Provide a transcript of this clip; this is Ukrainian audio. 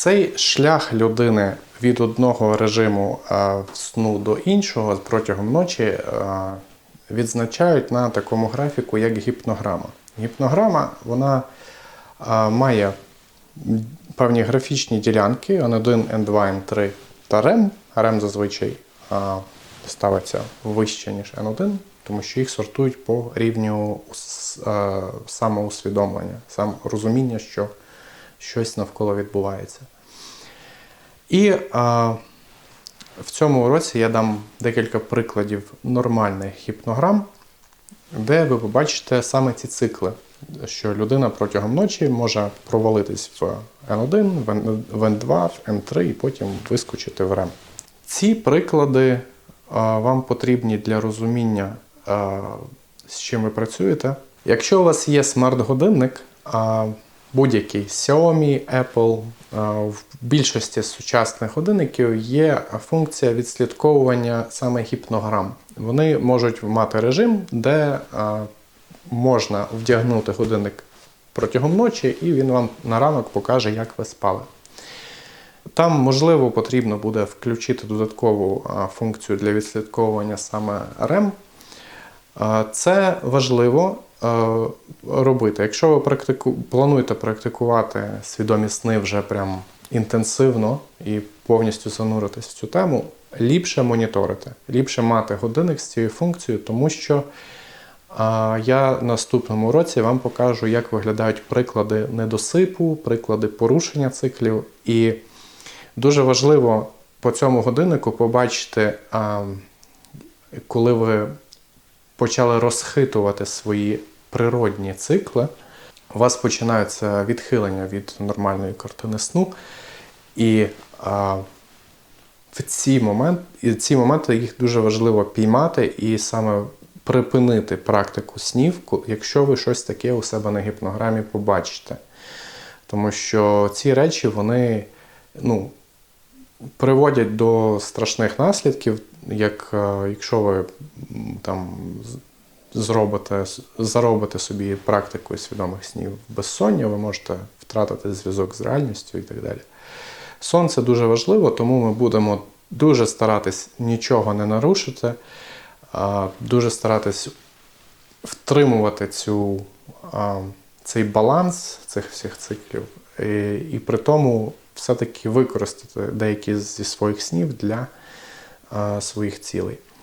Цей шлях людини від одного режиму е, сну до іншого протягом ночі е, відзначають на такому графіку, як гіпнограма. Гіпнограма вона е, має певні графічні ділянки N1, N2, N3 та REM. REM зазвичай ставиться вище, ніж N1, тому що їх сортують по рівню самоусвідомлення, сам розуміння, що щось навколо відбувається. І а, в цьому уроці я дам декілька прикладів нормальних гіпнограм, де ви побачите саме ці цикли, що людина протягом ночі може провалитись в N1, в N- в N2, в N3 і потім вискочити в REM. Ці приклади а, вам потрібні для розуміння, а, з чим ви працюєте. Якщо у вас є смарт-годинник, будь-який Xiaomi, Apple, в більшості сучасних годинників є функція відслідковування саме гіпнограм. Вони можуть мати режим, де можна вдягнути годинник протягом ночі, і він вам на ранок покаже, як ви спали. Там, можливо, потрібно буде включити додаткову функцію для відслідковування саме REM. Це важливо е, робити. Якщо ви практику... плануєте практикувати свідомі сни вже прям інтенсивно і повністю зануритись в цю тему, ліпше моніторити, ліпше мати годинник з цією функцією, тому що я наступному році вам покажу, як виглядають приклади недосипу, приклади порушення циклів. І дуже важливо по цьому годиннику побачити, коли ви почали розхитувати свої природні цикли, у вас починаються відхилення від нормальної картини сну. І а, в ці, момент, і ці моменти їх дуже важливо піймати і саме припинити практику снів, якщо ви щось таке у себе на гіпнограмі побачите. Тому що ці речі вони ну, приводять до страшних наслідків, як е, якщо ви там зробите, заробите собі практикою свідомих снів безсоння, ви можете втратити зв'язок з реальністю і так далі. Сон це дуже важливо, тому ми будемо дуже старатись нічого не нарушити, дуже старатись втримувати цю, цей баланс цих всіх циклів, і, і при тому все-таки використати деякі зі своїх снів для а, своїх цілей.